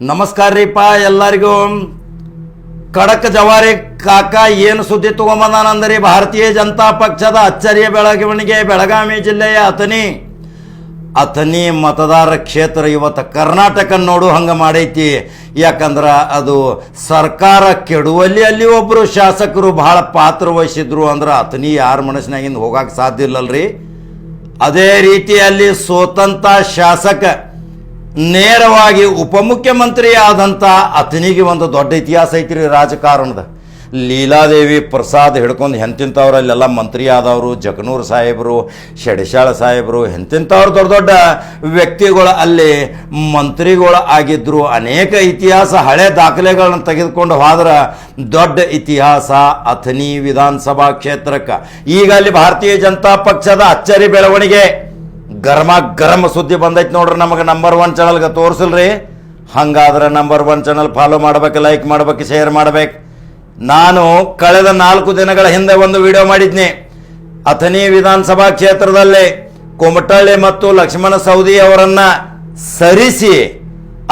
ನಮಸ್ಕಾರ ರೀಪ, ಎಲ್ಲರಿಗೂ. ಖಡಕ್ ಜವಾರಿ ಕಾಕ ಏನು ಸುದ್ದಿ ತಗೊಂಬಂದಾನಂದ್ರಿ ಭಾರತೀಯ ಜನತಾ ಪಕ್ಷದ ಅಚ್ಚರಿಯ ಬೆಳವಣಿಗೆ, ಬೆಳಗಾವಿ ಜಿಲ್ಲೆಯ ಅಥನಿ ಅಥನಿ ಮತದಾರ ಕ್ಷೇತ್ರ ಇವತ್ತು ಕರ್ನಾಟಕ ನೋಡು ಹಂಗೆ ಮಾಡೈತಿ. ಯಾಕಂದ್ರೆ ಅದು ಸರ್ಕಾರ ಕೆಡುವಲ್ಲಿ ಅಲ್ಲಿ ಒಬ್ಬರು ಶಾಸಕರು ಬಹಳ ಪಾತ್ರ ವಹಿಸಿದ್ರು ಅಂದ್ರೆ ಅಥನಿ ಯಾರ ಮನಸ್ಸಿನಾಗಿಂದ ಹೋಗಕ್ಕೆ ಸಾಧ್ಯ ಇಲ್ಲಲ್ರಿ. ಅದೇ ರೀತಿಯಲ್ಲಿ ಸ್ವತಂತ್ರ ಶಾಸಕ ನೇರವಾಗಿ ಉಪಮುಖ್ಯಮಂತ್ರಿ ಆದಂಥ ಅತನಿಗೆ ಒಂದು ದೊಡ್ಡ ಇತಿಹಾಸ ಐತ್ರಿ ರಾಜಕಾರಣದ. ಲೀಲಾದೇವಿ ಪ್ರಸಾದ್ ಹಿಡ್ಕೊಂಡು ಎಂತಿಂಥವ್ರಲ್ಲೆಲ್ಲ ಮಂತ್ರಿ ಆದವರು ಜಗನೂರ್ ಸಾಹೇಬರು, ಶೆಡಶಾಳ ಸಾಹೇಬರು ಎಂತಿಂಥವ್ರು ದೊಡ್ಡ ದೊಡ್ಡ ವ್ಯಕ್ತಿಗಳು ಅಲ್ಲಿ ಮಂತ್ರಿಗಳು ಆಗಿದ್ದರು ಅನೇಕ ಇತಿಹಾಸ ಹಳೆ ದಾಖಲೆಗಳನ್ನ ತೆಗೆದುಕೊಂಡು ಹೋದ್ರೆ ದೊಡ್ಡ ಇತಿಹಾಸ ಅಥನಿ ವಿಧಾನಸಭಾ ಕ್ಷೇತ್ರಕ್ಕೆ. ಈಗ ಅಲ್ಲಿ ಭಾರತೀಯ ಜನತಾ ಪಕ್ಷದ ಅಚ್ಚರಿ ಬೆಳವಣಿಗೆ. ಗರಮ ಗರಮ ಸುದ್ದಿ ಬಂದೈತೆ ನೋಡ್ರಿ ನಮಗೆ ನಂಬರ್ ಒನ್ ಚಾನಲ್ಗೆ ತೋರಿಸಲ್ರಿ. ಹಂಗಾದ್ರೆ ನಂಬರ್ ಒನ್ ಚಾನಲ್ ಫಾಲೋ ಮಾಡ್ಬೇಕು ಲೈಕ್ ಮಾಡ್ಬೇಕು ಶೇರ್ ಮಾಡ್ಬೇಕು. ನಾನು ಕಳೆದ ನಾಲ್ಕು ದಿನಗಳ ಹಿಂದೆ ಒಂದು ವಿಡಿಯೋ ಮಾಡಿದ್ನಿ. ಅಥನಿ ವಿಧಾನಸಭಾ ಕ್ಷೇತ್ರದಲ್ಲಿ ಕುಮಟಳ್ಳಿ ಮತ್ತು ಲಕ್ಷ್ಮಣ ಸೌದಿ ಅವರನ್ನ ಸರಿಸಿ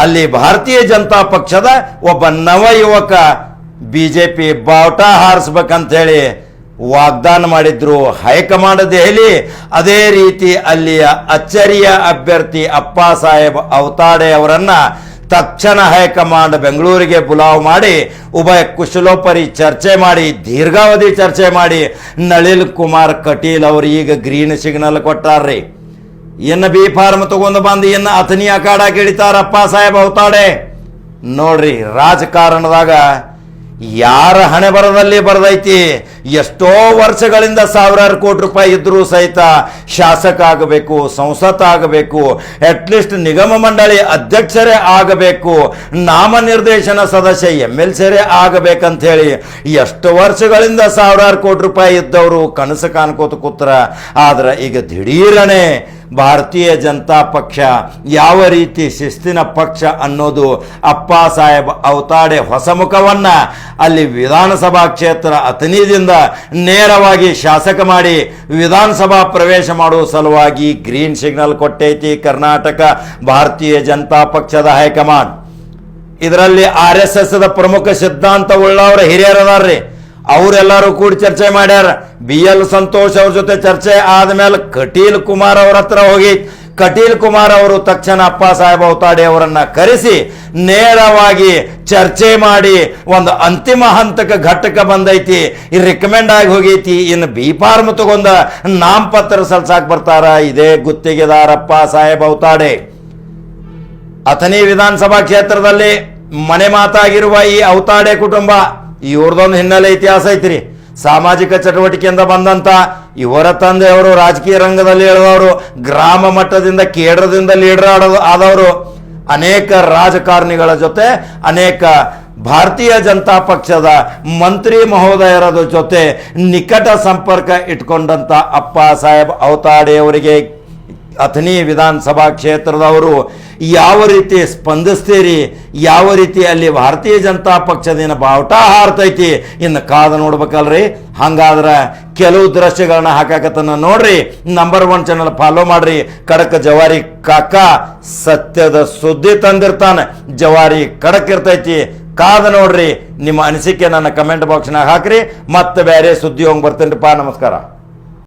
ಅಲ್ಲಿ ಭಾರತೀಯ ಜನತಾ ಪಕ್ಷದ ಒಬ್ಬ ನವ ಯುವಕ ಬಿಜೆಪಿ ಬಾವುಟ ಹಾರಿಸ್ಬೇಕಂತೇಳಿ ವಾಗ್ದಾನ ಮಾಡಿದ್ರು. ಹೈಕಮಾಂಡ್ ದೆಹಲಿ, ಅದೇ ರೀತಿ ಅಲ್ಲಿಯ ಅಚ್ಚರಿಯ ಅಭ್ಯರ್ಥಿ ಅಪ್ಪ ಸಾಹೇಬ್ ಅವತಾಡೆ ಅವರನ್ನ ತಕ್ಷಣ ಹೈಕಮಾಂಡ್ ಬೆಂಗಳೂರಿಗೆ ಬುಲಾವ್ ಮಾಡಿ, ಉಭಯ ಕುಶಲೋಪರಿ ಚರ್ಚೆ ಮಾಡಿ, ದೀರ್ಘಾವಧಿ ಚರ್ಚೆ ಮಾಡಿ, ನಳಿನ್ ಕುಮಾರ್ ಕಟೀಲ್ ಅವರು ಈಗ ಗ್ರೀನ್ ಸಿಗ್ನಲ್ ಕೊಟ್ಟಾರ್ರಿ. ಇನ್ನು ಬಿ ಫಾರ್ಮ್ ತಗೊಂಡು ಬಂದು ಇನ್ನು ಅಥನಿಯ ಅಖಾಡಕ್ಕೆ ಇಳಿತಾರಪ್ಪ ಸಾಹೇಬ್ ಅವತಾಡೆ ನೋಡ್ರಿ, ರಾಜಕಾರಣದಾಗ ಯಾರ ಹಣೆ ಬರದಲ್ಲಿ ಬರದೈತಿ? ಎಷ್ಟೋ ವರ್ಷಗಳಿಂದ ಸಾವಿರಾರು ಕೋಟಿ ರೂಪಾಯಿ ಇದ್ರೂ ಸಹಿತ ಶಾಸಕ ಆಗಬೇಕು, ಸಂಸತ್ ಆಗಬೇಕು ಅಟ್ಲೀಸ್ಟ್ ನಿಗಮ ಮಂಡಳಿ ಅಧ್ಯಕ್ಷರೇ ಆಗಬೇಕು, ನಾಮನಿರ್ದೇಶನ ಸದಸ್ಯ ಎಂ ಎಲ್ ಸಿರೇ ಆಗಬೇಕಂತ ಹೇಳಿ ಎಷ್ಟು ವರ್ಷಗಳಿಂದ ಸಾವಿರಾರು ಕೋಟಿ ರೂಪಾಯಿ ಇದ್ದವರು ಕನಸು ಕಾಣ್ಕೋತ ಕೂತ್ರ. ಆದ್ರೆ ಈಗ ದಿಢೀರನೆ ಭಾರತೀಯ ಜನತಾ ಪಕ್ಷ ಯಾವ ರೀತಿ ಶಿಸ್ತಿನ ಪಕ್ಷ ಅನ್ನೋದು ಅಪ್ಪ ಸಾಹೇಬ್ ಅವತಾಡೆ ಹೊಸ ಮುಖವನ್ನ ಅಲ್ಲಿ ವಿಧಾನಸಭಾ ಕ್ಷೇತ್ರ ಅತನಿದಿಂದ ನೇರವಾಗಿ ಶಾಸಕ ಮಾಡಿ ವಿಧಾನಸಭಾ ಪ್ರವೇಶ ಮಾಡುವ ಸಲುವಾಗಿ ಗ್ರೀನ್ ಸಿಗ್ನಲ್ ಕೊಟ್ಟೈತಿ ಕರ್ನಾಟಕ ಭಾರತೀಯ ಜನತಾ ಪಕ್ಷದ ಹೈಕಮಾಂಡ್. ಇದರಲ್ಲಿ ಆರ್ ಎಸ್ ಎಸ್ ಪ್ರಮುಖ ಸಿದ್ಧಾಂತ ಉಳ್ಳವರ ಹಿರಿಯರದಾರ್ರಿ. ಅವರೆಲ್ಲರೂ ಕೂಡಿ ಚರ್ಚೆ ಮಾಡ್ಯಾರ. ಬಿ ಎಲ್ ಸಂತೋಷ್ ಅವ್ರ ಜೊತೆ ಚರ್ಚೆ ಆದ್ಮೇಲೆ ಕಟೀಲ್ ಕುಮಾರ್ ಅವ್ರ ಹತ್ರ ಹೋಗಿ, ಕಟೀಲ್ ಕುಮಾರ್ ಅವರು ತಕ್ಷಣ ಅಪ್ಪ ಸಾಹೇಬ್ ಅವತಾಡೆ ಅವರನ್ನ ಕರೆಸಿ, ನೇರವಾಗಿ ಚರ್ಚೆ ಮಾಡಿ ಒಂದು ಅಂತಿಮ ಹಂತಕ್ಕೆ ಘಟ್ಟಕ್ಕೆ ಬಂದೈತಿ ಈ ರಿಕಮೆಂಡ್ ಆಗಿ ಹೋಗೈತಿ. ಇನ್ನು ಬಿ ಫಾರ್ಮ್ ತಗೊಂಡ ನಾಮಪತ್ರ ಸಲ್ಸಾಕ್ ಬರ್ತಾರ. ಇದೇ ಗುತ್ತಿಗೆದಾರಪ್ಪ ಸಾಹೇಬ್ ಅವತಾಡೆ ಅಥನಿ ವಿಧಾನಸಭಾ ಕ್ಷೇತ್ರದಲ್ಲಿ ಮನೆ ಮಾತಾಗಿರುವ ಈ ಔತಾಡೆ ಕುಟುಂಬ ಇವ್ರದೊಂದು ಹಿನ್ನೆಲೆ ಇತಿಹಾಸ ಐತ್ರಿ. ಸಾಮಾಜಿಕ ಚಟುವಟಿಕೆಯಿಂದ ಬಂದಂತ ಇವರ ತಂದೆಯವರು ರಾಜಕೀಯ ರಂಗದಲ್ಲಿ ಹೇಳುವವರು, ಗ್ರಾಮ ಮಟ್ಟದಿಂದ, ಕೇಡ್ರದಿಂದ ಲೀಡರ್ ಆದವರು ಅನೇಕ ರಾಜಕಾರಣಿಗಳ ಜೊತೆ, ಅನೇಕ ಭಾರತೀಯ ಜನತಾ ಪಕ್ಷದ ಮಂತ್ರಿ ಮಹೋದಯರ ಜೊತೆ ನಿಕಟ ಸಂಪರ್ಕ ಇಟ್ಕೊಂಡಂತ ಅಪ್ಪ ಸಾಹೇಬ್ ಅವತಾಡೆಯವರಿಗೆ ಅಥಣಿ ವಿಧಾನಸಭಾ ಕ್ಷೇತ್ರದವರು ಯಾವ ರೀತಿ ಸ್ಪಂದಿಸ್ತೀರಿ, ಯಾವ ರೀತಿ ಅಲ್ಲಿ ಭಾರತೀಯ ಜನತಾ ಪಕ್ಷದಿಂದ ಬಾವುಟ ಹಾರ್ತೈತಿ ಇನ್ನು ಕಾದ ನೋಡ್ಬೇಕಲ್ರಿ. ಹಂಗಾದ್ರೆ ಕೆಲವು ದೃಶ್ಯಗಳನ್ನ ಹಾಕಾಕತ್ತನ ನೋಡ್ರಿ. ನಂಬರ್ ಒನ್ ಚಾನಲ್ ಫಾಲೋ ಮಾಡ್ರಿ. ಕಡಕ ಜವಾರಿ ಕಾಕ ಸತ್ಯದ ಸುದ್ದಿ ತಂದಿರ್ತಾನೆ. ಜವಾರಿ ಕಡಕ್ ಇರ್ತೈತಿ. ಕಾದ ನೋಡ್ರಿ. ನಿಮ್ಮ ಅನಿಸಿಕೆ ನನ್ನ ಕಮೆಂಟ್ ಬಾಕ್ಸ್ನಾಗ ಹಾಕ್ರಿ. ಮತ್ತೆ ಬೇರೆ ಸುದ್ದಿ ಹೋಗಿ ಬರ್ತೇನೆ ನಮಸ್ಕಾರ.